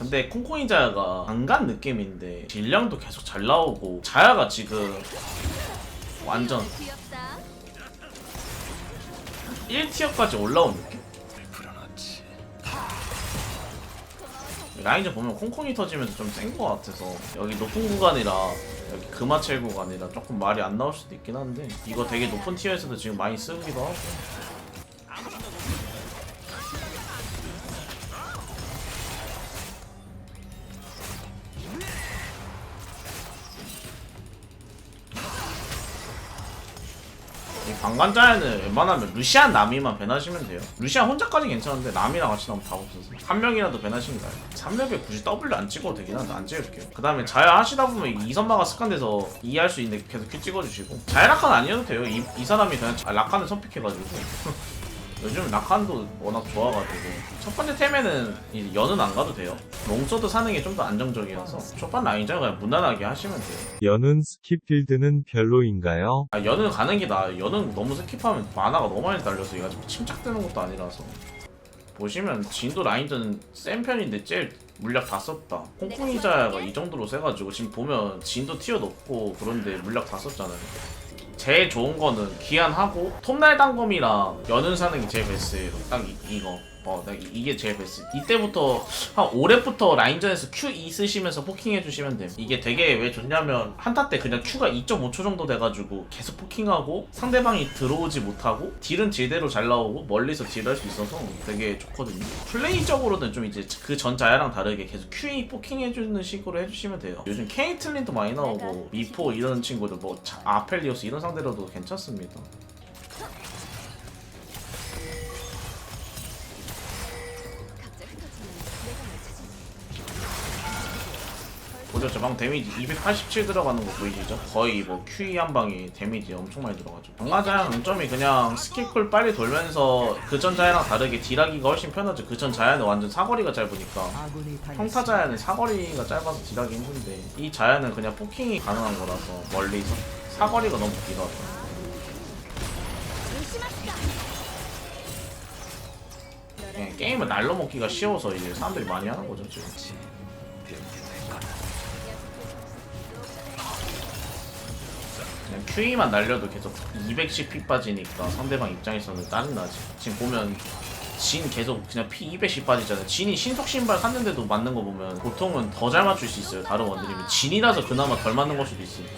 근데 콩콩이 자야가 안 간 느낌인데 딜량도 계속 잘 나오고 자야가 지금 완전 1티어까지 올라온 느낌? 라인전 보면 콩콩이 터지면서 좀센것 같아서 여기 높은 구간이라 여기 금화첼 구간이라 조금 말이 안 나올 수도 있긴 한데 이거 되게 높은 티어에서도 지금 많이 쓰기도 하고 방관자에는 웬만하면 루시안 나미만 배나시면 돼요. 루시안 혼자까지 괜찮은데 나미랑 같이 나오면 다 없어서 한 명이라도 배나시면 가요. 3렙에 굳이 W 안 찍어도 되긴 한데 안 찍을게요. 그 다음에 자야 하시다 보면 이선마가 습관돼서 이해할 수 있는데 계속 큐 찍어주시고 자야 라칸 아니어도 돼요. 이, 이 사람이 그냥 자- 라칸을 선픽해가지고 요즘 라칸도 워낙 좋아가지고 첫 번째 템에는 이 연은 안 가도 돼요. 롱소드 사는 게 좀 더 안정적이라서 초반 라인전 그냥 무난하게 하시면 돼요. 연운 스킵필드는 별로인가요? 아 연은 가는 게 나아요 연은 너무 스킵하면 만화가 너무 많이 달려서 얘가 좀 침착되는 것도 아니라서 보시면 진도 라인전 센 편인데 제일 물약 다 썼다 콩콩이자가 이 정도로 세가지고 지금 보면 진도 티어 높고 그런데 물약 다 썼잖아요 제일 좋은 거는 기한하고 톱날 단검이랑 연은 사는 게 제일 베스트예요. 딱 이, 이거 어, 딱 이- 이게 제일 베스트. 이때부터 한 5렙부터 라인전에서 Q2 쓰시면서 포킹해 주시면 돼요. 이게 되게 왜 좋냐면 한타 때 그냥 Q가 2.5초 정도 돼가지고 계속 포킹하고 상대방이 들어오지 못하고 딜은 제대로 잘 나오고 멀리서 딜할 수 있어서 되게 좋거든요. 플레이적으로는 좀 이제 그 전 자야랑 다르게 계속 Q2 포킹해 주는 식으로 해주시면 돼요. 요즘 케이틀린도 많이 나오고 미포 이런 친구들 뭐 자- 아펠리오스 이런 상대로도 괜찮습니다. 보셨죠? 방 데미지 287 들어가는 거 보이시죠? 거의 뭐 QE 한 방이 데미지 엄청 많이 들어가죠. 방가자양 장점이 그냥 스킬쿨 빨리 돌면서 그전 자야랑 다르게 딜하기가 훨씬 편하죠. 그전 자야는 완전 사거리가 짧으니까. 평타 자야는 사거리가 짧아서 딜하기 힘든데 이 자야는 그냥 포킹이 가능한 거라서 멀리서 사거리가 너무 길어서. 네, 게임을 날로 먹기가 쉬워서 이제 사람들이 많이 하는 거죠 지금. 그냥 QE만 날려도 계속 210피 빠지니까 상대방 입장에서는 짜증나지. 지금 보면 진 계속 그냥 피210 빠지잖아요. 진이 신속 신발 샀는데도 맞는 거 보면 보통은 더 잘 맞출 수 있어요. 다른 원들이면 진이라서 그나마 덜 맞는 걸 수도 있으니까.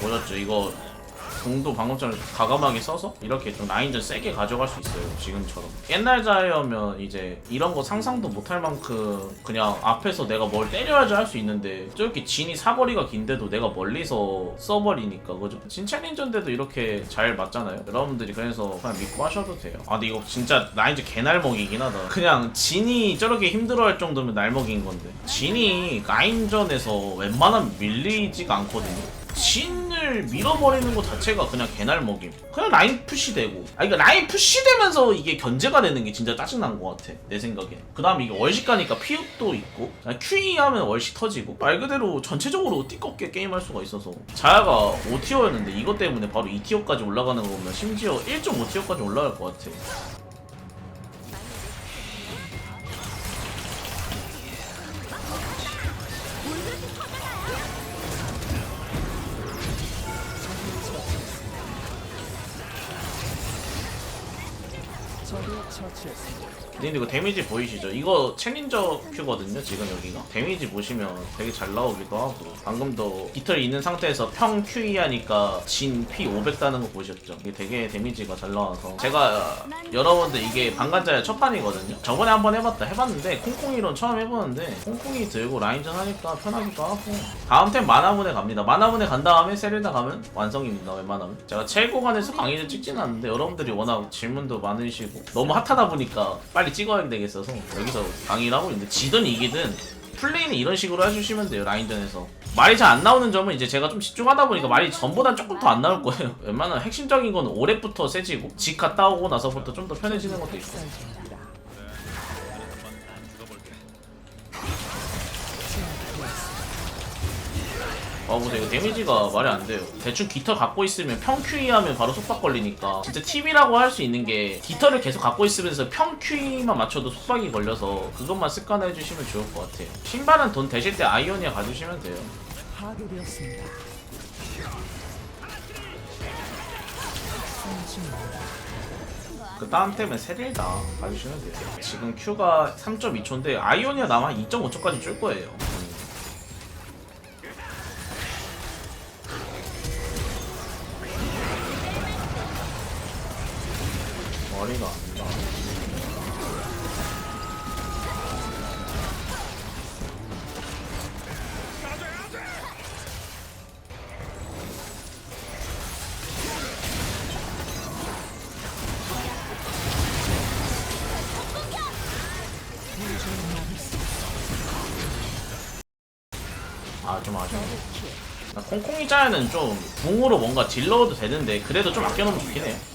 보셨죠? 이거 공도 방금처럼 과감하게 써서 이렇게 좀 라인전 세게 가져갈 수 있어요 지금처럼. 옛날 자이면 이제 이런 거 상상도 못할 만큼 그냥 앞에서 내가 뭘 때려야지 할 수 있는데 저렇게 진이 사거리가 긴데도 내가 멀리서 써버리니까 그죠? 진 챌린저인데도 이렇게 잘 맞잖아요. 여러분들이 그래서 그냥 믿고 하셔도 돼요. 아 근데 이거 진짜 라인전 개날먹이긴 하다. 그냥 진이 저렇게 힘들어할 정도면 날먹인 건데. 진이 라인전에서 웬만하면 밀리지가 않거든요 진을 밀어버리는 것 자체가 그냥 개날 먹임. 그냥 라인 푸시되고. 아, 그러니까 라인 푸시되면서 이게 견제가 되는 게 진짜 짜증난 것 같아. 내 생각에. 그 다음에 이게 월식 가니까 피흡도 있고, QE 하면 월식 터지고, 말 그대로 전체적으로 띠껍게 게임할 수가 있어서. 자야가 5티어였는데 이것 때문에 바로 2티어까지 올라가는 거 보면 심지어 1.5티어까지 올라갈 것 같아. 근데 이거 데미지 보이시죠? 이거 챌린저 큐거든요 지금 여기가. 데미지 보시면 되게 잘 나오기도 하고. 방금도 깃털 있는 상태에서 평 QE 하니까 진 P 500 다는 거 보셨죠? 이게 되게 데미지가 잘 나와서. 제가 여러분들 이게 방관자의 첫 판이거든요? 저번에 한번 해봤다 해봤는데 콩콩이론 처음 해보는데 콩콩이 들고 라인전 하니까 편하기도 하고. 다음 템 만화분에 갑니다. 만화분에 간 다음에 세르다 가면 완성입니다 웬만하면. 제가 최고관에서 강의를 찍지는 않는데 여러분들이 워낙 질문도 많으시고 너무 핫하다 보니까 빨리 찍어야 되겠어서 여기서 강의를 하고 있는데 지든 이기든 플레이는 이런 식으로 해주시면 돼요 라인전에서. 말이 잘 안 나오는 점은 이제 제가 좀 집중하다 보니까 말이 전보단 조금 더 안 나올 거예요. 웬만한 핵심적인 거는 올해부터 세지고 집 갔다 오고 나서부터 좀 더 편해지는 것도 있고 아 보세요 이거 데미지가 말이 안 돼요. 대충 깃털 갖고 있으면 평 QE 하면 바로 속박 걸리니까. 진짜 팁이라고 할 수 있는 게 깃털을 계속 갖고 있으면서 평 QE만 맞춰도 속박이 걸려서 그것만 습관화 해 주시면 좋을 것 같아요. 신발은 돈 대실 때 아이오니아 가주시면 돼요. 파괴되었습니다. 그 다음 템은 세릴다 가주시면 돼요. 지금 Q가 3.2초인데 아이오니아 나마 2.5초까지 줄 거예요 머리가 안 나. 아좀나 콩콩이 짜야는 좀 궁으로 뭔가 딜러도 되는데 그래도 좀 아껴놓으면 좋긴 해요 음,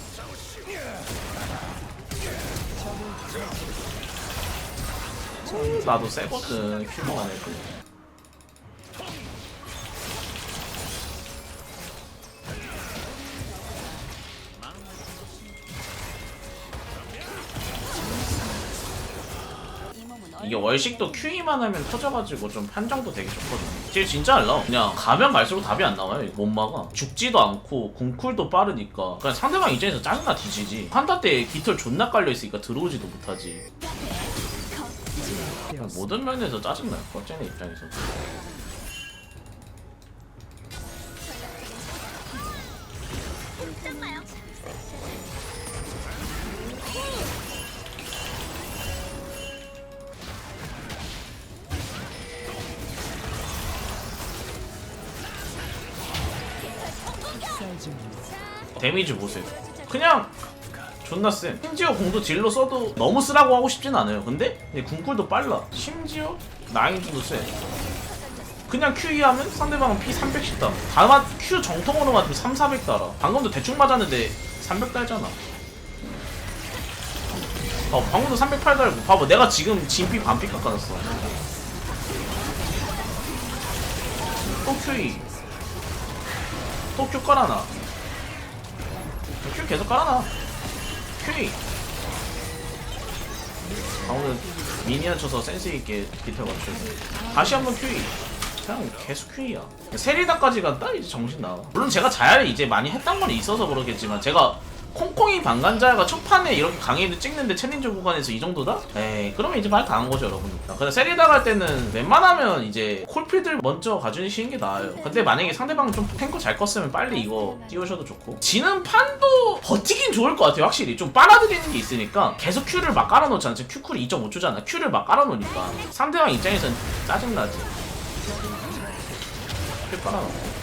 나도 세거든 큐브가 내고 이게 월식도 QE만 하면 터져가지고 좀 판정도 되게 좋거든요. 딜 진짜 잘 나와. 그냥 가면 갈수록 답이 안 나와요. 못 막아. 죽지도 않고 궁쿨도 빠르니까. 그냥 상대방 입장에서 짜증나 뒤지지. 한타 때 깃털 존나 깔려있으니까 들어오지도 못하지. 그냥 모든 면에서 짜증나요. 꺼쟁이 입장에서. 데미지 보세요. 그냥 존나 쎄. 심지어 공도 딜로 써도 너무 쓰라고 하고 싶진 않아요. 근데 이제 궁쿨도 빨라. 심지어 나인도 쎄. 그냥 QE 하면 상대방은 P 300씩 다. 다만 Q 정통으로 맞으면 3, 400 달아. 방금도 대충 맞았는데 300 달잖아. 어, 방금도 308 달고. 봐봐, 내가 지금 진피 반피 깎아놨어. 또 QE. 또 Q 깔아놔. Q 계속 깔아놔. Q. 아 오늘 미니언 쳐서 센스 있게 깃털 맞추고 다시 한번 Q. 그냥 계속 Q야. 세리다까지 간다 이제 정신 나와. 물론 제가 자야를 이제 많이 했던 건 있어서 그렇겠지만 제가 콩콩이 방간자가 첫 판에 이렇게 강의를 찍는데 챌린저 구간에서 이 정도다? 에이 그러면 이제 말 강한 거죠 여러분. 근데 세리다 갈 때는 웬만하면 이제 콜필들 먼저 가주시는 게 나아요. 근데 만약에 상대방 좀 탱커 잘 컸으면 빨리 이거 띄우셔도 좋고. 지는 판도 버티긴 좋을 것 같아요 확실히. 좀 빨아들이는 게 있으니까 계속 Q를 막 깔아놓잖아 지금 Q쿨이 2.5초잖아. Q를 막 깔아놓으니까. 상대방 입장에선 짜증나지. Q 깔아놓고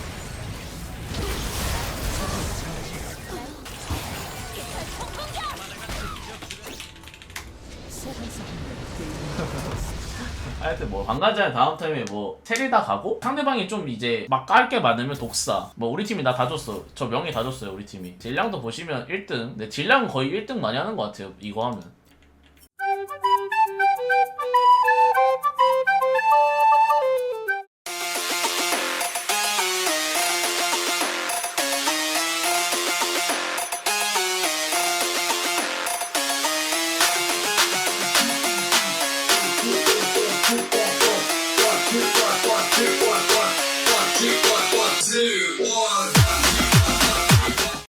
하여튼 뭐 방가자 다음 타임에 뭐 세리다 가고? 상대방이 좀 이제 막 깔게 많으면 독사. 뭐 우리 팀이 나 다 줬어. 저 명예 다 줬어요 우리 팀이. 딜량도 보시면 1등. 근데 딜량은 거의 1등 많이 하는 것 같아요 이거 하면